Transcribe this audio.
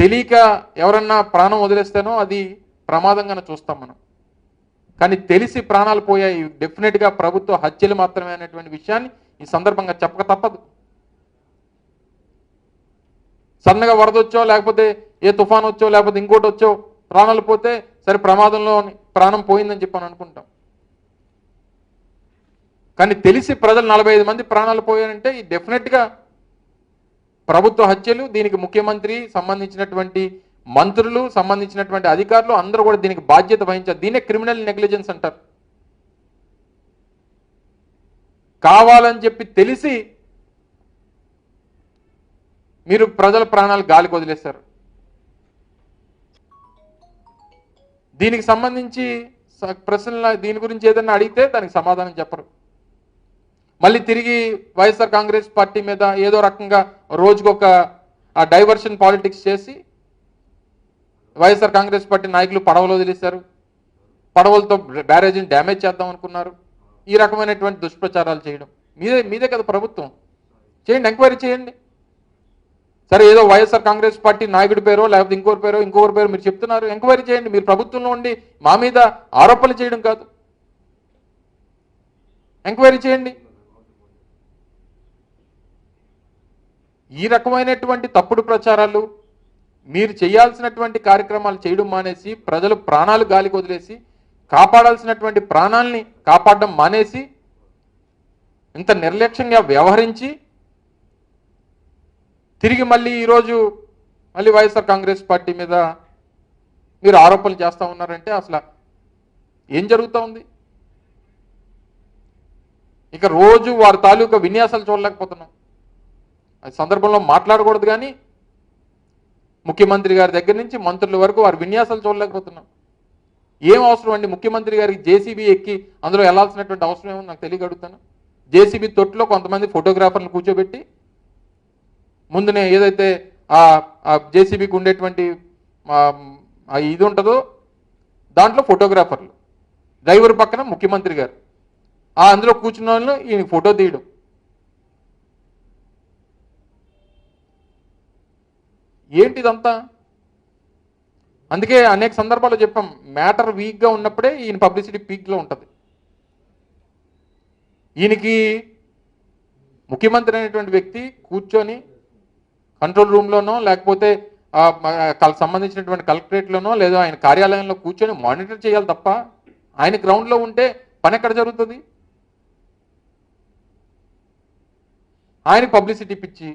తెలియక ఎవరన్నా ప్రాణం వదిలేస్తేనో అది ప్రమాదంగానే చూస్తాం మనం. కానీ తెలిసి ప్రాణాలు పోయాయి. డెఫినెట్గా ప్రభుత్వ హత్యలు మాత్రమే అనేటువంటి విషయాన్ని ఈ సందర్భంగా చెప్పక తప్పదు. సన్నగా వరద వచ్చో లేకపోతే ఏ తుఫాన్ వచ్చో లేకపోతే ఇంకోటి వచ్చో ప్రాణాలు పోతే సరే ప్రమాదంలో ప్రాణం పోయిందని చెప్పని అనుకుంటాం. కానీ తెలిసి ప్రజలు నలభై ఐదు మంది ప్రాణాలు పోయారంటే ఈ డెఫినెట్గా ప్రభుత్వ హత్యలు దీనికి ముఖ్యమంత్రి సంబంధించినటువంటి మంత్రులు సంబంధించినటువంటి అధికారులు అందరూ కూడా దీనికి బాధ్యత వహించారు. దీనే క్రిమినల్ నెగ్లిజెన్స్ అంటారు. కావాలని చెప్పి తెలిసి మీరు ప్రజల ప్రాణాలు గాలికి వదిలేశారు. దీనికి సంబంధించి స- ప్రశ్నల దీని గురించి ఏదైనా అడిగితే దానికి సమాధానం చెప్పరు. మళ్ళీ తిరిగి వైఎస్ఆర్ కాంగ్రెస్ పార్టీ మీద ఏదో రకంగా రోజుకొక ఆ డైవర్షన్ పాలిటిక్స్ చేసి వైఎస్ఆర్ కాంగ్రెస్ పార్టీ నాయకులు పడవలు వదిలేశారు. పడవలతో బ్యారేజీని డ్యామేజ్ చేద్దాం అనుకున్నారు. ఈ రకమైనటువంటి దుష్ప్రచారాలు చేయడం. మీదే మీదే కదా ప్రభుత్వం. చేయండి ఎంక్వైరీ చేయండి. సరే ఏదో వైఎస్ఆర్ కాంగ్రెస్ పార్టీ నాయకుడి పేరో లేకపోతే ఇంకోరి పేరో ఇంకొకరి పేరు మీరు చెప్తున్నారు. ఎంక్వైరీ చేయండి. మీరు ప్రభుత్వంలో ఉండి మా మీద ఆరోపణలు చేయడం కాదు. ఎంక్వైరీ చేయండి. ఈ రకమైనటువంటి తప్పుడు ప్రచారాలు మీరు చేయాల్సినటువంటి కార్యక్రమాలు చేయడం మానేసి ప్రజలు ప్రాణాలు గాలికి వదిలేసి కాపాడాల్సినటువంటి ప్రాణాల్ని కాపాడడం మానేసి ఇంత నిర్లక్ష్యంగా వ్యవహరించి తిరిగి మళ్ళీ ఈరోజు మళ్ళీ వైఎస్ఆర్ కాంగ్రెస్ పార్టీ మీద మీరు ఆరోపణలు చేస్తూ ఉన్నారంటే అసలు ఏం జరుగుతూ ఉంది? ఇక రోజు వారి తాలూకా విన్యాసాలు చూడలేకపోతున్నాం. సందర్భంలో మాట్లాడకూడదు కానీ ముఖ్యమంత్రి గారి దగ్గర నుంచి మంత్రుల వరకు వారి విన్యాసాలు చూడలేకపోతున్నాం. ఏం అవసరం అండి? ముఖ్యమంత్రి గారికి జేసీబీ ఎక్కి అందులో వెళ్ళాల్సినటువంటి అవసరం ఏమో నాకు తెలియగడుగుతాను జేసీబీ తొట్టులో కొంతమంది ఫోటోగ్రాఫర్లు కూర్చోబెట్టి ముందునే ఏదైతే ఆ జేసీబీకి ఉండేటువంటి ఇది ఉంటుందో దాంట్లో ఫోటోగ్రాఫర్లు. డ్రైవర్ పక్కన ముఖ్యమంత్రి గారు. ఆ అందులో కూర్చున్న వాళ్ళు ఈయన ఫోటో తీయడం. ఏంటిదంతా? అందుకే అనేక సందర్భాలు చెప్పాం మ్యాటర్ వీక్గా ఉన్నప్పుడే ఈయన పబ్లిసిటీ పీక్లో ఉంటుంది. ఈయనకి ముఖ్యమంత్రి అనేటువంటి వ్యక్తి కూర్చొని కంట్రోల్ రూమ్లోనో లేకపోతే సంబంధించినటువంటి కలెక్టరేట్లోనో లేదా ఆయన కార్యాలయంలో కూర్చొని మానిటర్ చేయాలి తప్ప ఆయన గ్రౌండ్లో ఉంటే పని ఎక్కడ జరుగుతుంది? ఆయన పబ్లిసిటీ పిచ్చి.